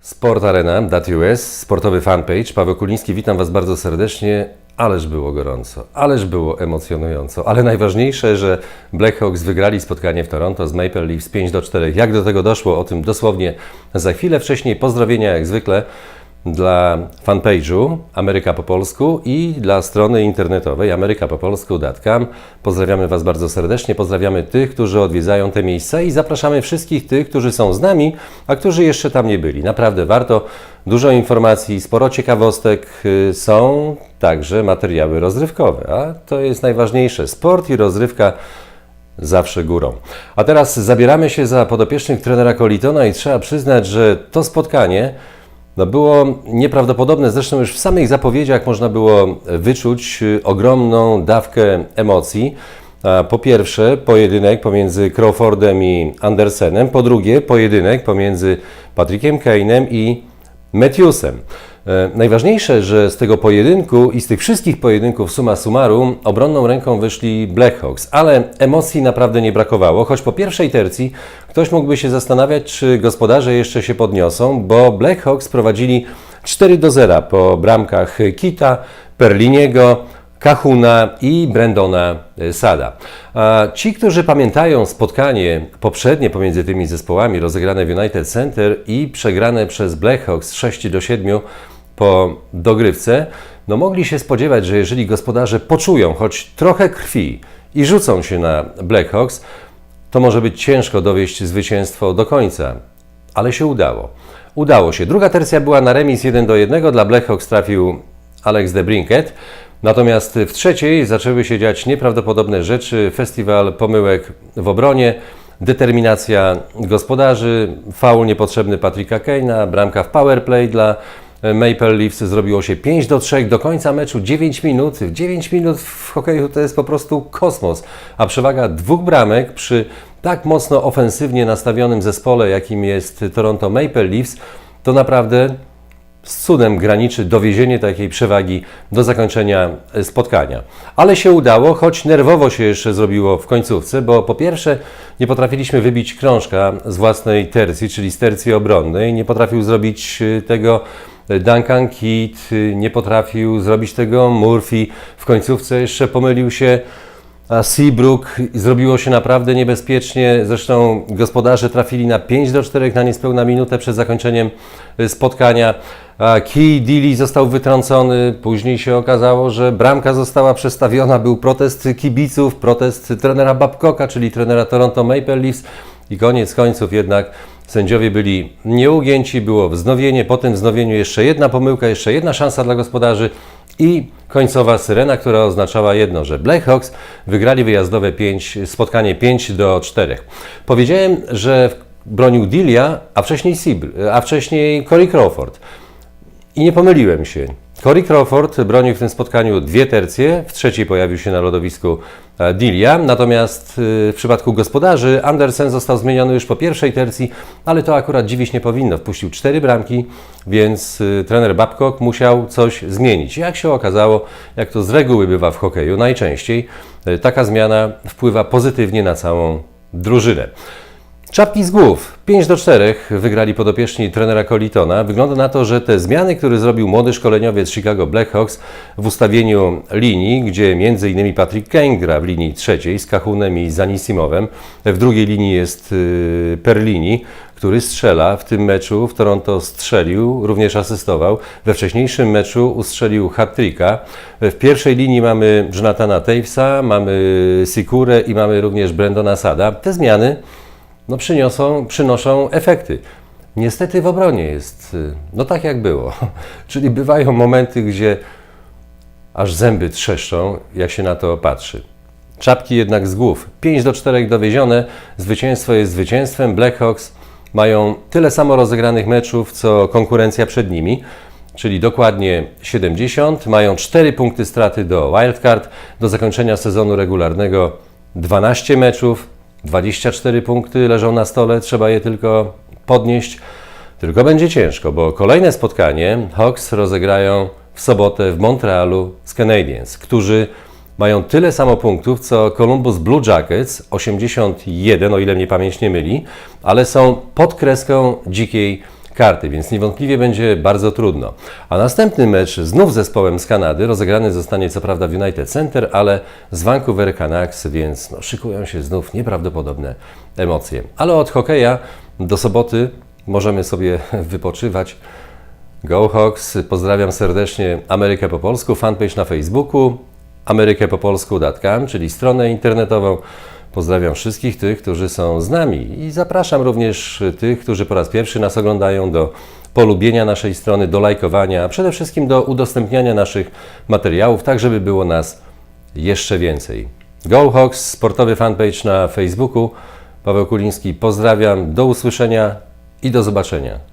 Sport Arena, .us, sportowy fanpage. Paweł Kuliński, witam Was bardzo serdecznie. Ależ było gorąco, ależ było emocjonująco, ale najważniejsze, że Blackhawks wygrali spotkanie w Toronto z Maple Leafs 5 do 4. Jak do tego doszło, o tym dosłownie za chwilę. Wcześniej pozdrowienia jak zwykle dla fanpage'u Ameryka po polsku i dla strony internetowej amerykapopolsku.com. Pozdrawiamy Was bardzo serdecznie, pozdrawiamy tych, którzy odwiedzają te miejsca i zapraszamy wszystkich tych, którzy są z nami, a którzy jeszcze tam nie byli. Naprawdę warto, dużo informacji, sporo ciekawostek, y, są także materiały rozrywkowe, a to jest najważniejsze. Sport i rozrywka zawsze górą. A teraz zabieramy się za podopiecznych trenera Colitona i trzeba przyznać, że to spotkanie no było nieprawdopodobne. Zresztą już w samych zapowiedziach można było wyczuć y, ogromną dawkę emocji. Po pierwsze, pojedynek pomiędzy Crawfordem i Andersenem. Po drugie, pojedynek pomiędzy Patrickiem Kane'em i Matthewsem. E, Najważniejsze, że z tego pojedynku i z tych wszystkich pojedynków summa summarum obronną ręką wyszli Blackhawks, ale emocji naprawdę nie brakowało, choć po pierwszej tercji ktoś mógłby się zastanawiać, czy gospodarze jeszcze się podniosą, bo Blackhawks prowadzili 4 do 0 po bramkach Kita, Perliniego, Kahuna i Brendona Sada. A ci, którzy pamiętają spotkanie poprzednie pomiędzy tymi zespołami rozegrane w United Center i przegrane przez Blackhawks 6 do 7 po dogrywce, no mogli się spodziewać, że jeżeli gospodarze poczują choć trochę krwi i rzucą się na Blackhawks, to może być ciężko dowieść zwycięstwo do końca. Ale się udało. Udało się. Druga tercja była na remis 1 do 1. Dla Blackhawks trafił Alex de Brinket. Natomiast w trzeciej zaczęły się dziać nieprawdopodobne rzeczy. Festiwal pomyłek w obronie, determinacja gospodarzy, faul niepotrzebny Patricka Kane'a, bramka w powerplay dla Maple Leafs zrobiło się 5 do 3 do końca meczu 9 minut. 9 minut w hokeju to jest po prostu kosmos, a przewaga dwóch bramek przy tak mocno ofensywnie nastawionym zespole, jakim jest Toronto Maple Leafs, to naprawdę z cudem graniczy dowiezienie takiej przewagi do zakończenia e, spotkania. Ale się udało, choć nerwowo się jeszcze zrobiło w końcówce, bo po pierwsze nie potrafiliśmy wybić krążka z własnej tercji, czyli z tercji obronnej. Nie potrafił zrobić e, tego Duncan Keat, e, nie potrafił zrobić tego Murphy. W końcówce jeszcze pomylił się Seabrook zrobiło się naprawdę niebezpiecznie. Zresztą gospodarze trafili na 5 do 4 na niespełna minutę przed zakończeniem y, spotkania. Key Dilly został wytrącony. Później się okazało, że bramka została przestawiona. Był protest kibiców, protest trenera Babcocka, czyli trenera Toronto Maple Leafs. I koniec końców jednak sędziowie byli nieugięci, było wznowienie, po tym wznowieniu jeszcze jedna pomyłka, jeszcze jedna szansa dla gospodarzy i końcowa syrena, która oznaczała jedno, że Blackhawks wygrali wyjazdowe 5, spotkanie 5 do 4. Powiedziałem, że bronił Dilia, a wcześniej Sibr, a wcześniej Corey Crawford. I nie pomyliłem się. Corey Crawford bronił w tym spotkaniu dwie tercje, w trzeciej pojawił się na lodowisku e, Dilia, natomiast y, w przypadku gospodarzy Andersen został zmieniony już po pierwszej tercji, ale to akurat dziwić nie powinno. Wpuścił cztery bramki, więc y, trener Babcock musiał coś zmienić. Jak się okazało, jak to z reguły bywa w hokeju, najczęściej taka zmiana wpływa pozytywnie na całą drużynę. Czapki z głów. 5 do 4 wygrali podopieczni trenera Colitona. Wygląda na to, że te zmiany, które zrobił młody szkoleniowiec Chicago Blackhawks w ustawieniu linii, gdzie m.in. Patrick Kane gra w linii trzeciej z Kahunem i Zanisimowem, w drugiej linii jest yy, Perlini, który strzela w tym meczu w Toronto strzelił, również asystował. We wcześniejszym meczu ustrzelił hat-tricka. W pierwszej linii mamy Jonathana Tavesa, mamy Sikurę i mamy również Brendona Sada. Te zmiany no przyniosą, przynoszą efekty. Niestety w obronie jest y, no tak jak było. Czyli bywają momenty, gdzie aż zęby trzeszczą, jak się na to patrzy. Czapki jednak z głów. 5 do 4 dowiezione, zwycięstwo jest zwycięstwem. Blackhawks mają tyle samo rozegranych meczów, co konkurencja przed nimi, czyli dokładnie 70. Mają 4 punkty straty do wildcard. Do zakończenia sezonu regularnego 12 meczów, 24 punkty leżą na stole, trzeba je tylko podnieść. Tylko będzie ciężko, bo kolejne spotkanie Hawks rozegrają w sobotę w Montrealu z Canadiens, którzy mają tyle samo punktów co Columbus Blue Jackets, 81, o ile mnie pamięć nie myli, ale są pod kreską dzikiej karty, więc niewątpliwie będzie bardzo trudno. A następny mecz znów z zespołem z Kanady rozegrany zostanie co prawda w United Center, ale z Vancouver Canucks, więc no, szykują się znów nieprawdopodobne emocje. Ale od hokeja do soboty możemy sobie wypoczywać. Go Hawks, pozdrawiam serdecznie Amerykę po polsku, fanpage na Facebooku, amerykepopolsku.com, czyli stronę internetową. Pozdrawiam wszystkich tych, którzy są z nami i zapraszam również tych, którzy po raz pierwszy nas oglądają do polubienia naszej strony, do lajkowania, a przede wszystkim do udostępniania naszych materiałów, tak żeby było nas jeszcze więcej. Go Hawks, sportowy fanpage na Facebooku. Paweł Kuliński, pozdrawiam, do usłyszenia i do zobaczenia.